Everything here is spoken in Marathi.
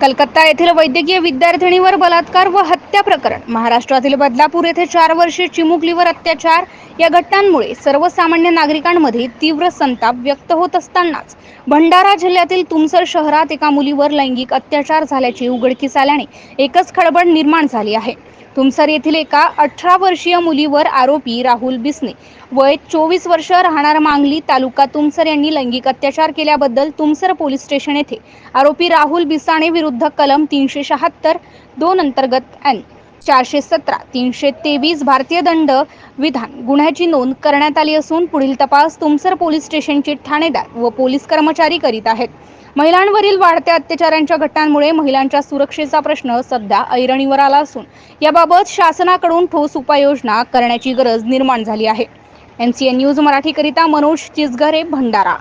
कलकत्ता येथील वैद्यकीय विद्यार्थिनीवर बलात्कार व हत्या प्रकरण. महाराष्ट्रातील बदलापूर येथे चार वर्षे चिमुकलीवर अत्याचार. या घटनांमुळे सर्वसामान्य नागरिकांमध्ये तीव्र संताप व्यक्त होत असतानाच भंडारा जिल्ह्यातील तुमसर शहरात एका मुलीवर लैंगिक अत्याचार झाल्याची उघडकीस आल्याने एकच खळबळ निर्माण झाली आहे. तुमसर येथील एका अठरा वर्षीय मुलीवर आरोपी राहुल बिसने. वय चोवीस वर्ष राहणार मांगली तालुका तुमसर यांनी लैंगिक अत्याचार केल्याबद्दल तुमसर पोलीस स्टेशन येथे. आरोपी राहुल बिसाणे विरुद्ध कलम तीनशे शहात्तर दोन अंतर्गत एन. चारशे सतरा तीनशे तेवीस भारतीय दंड विधान गुन्ह्याची नोंद करण्यात आली असून पुढील तपास तुमसर पोलीस स्टेशनचे ठाणेदार व पोलीस कर्मचारी करीत आहेत. महिलांवरील वाढत्या अत्याचारांच्या घटनांमुळे महिलांच्या सुरक्षेचा प्रश्न सध्या ऐरणीवर आला असून याबाबत शासनाकडून ठोस उपाययोजना करण्याची गरज निर्माण झाली आहे. एम सी एन न्यूज मराठीकरिता मनोज चिचघरे भंडारा.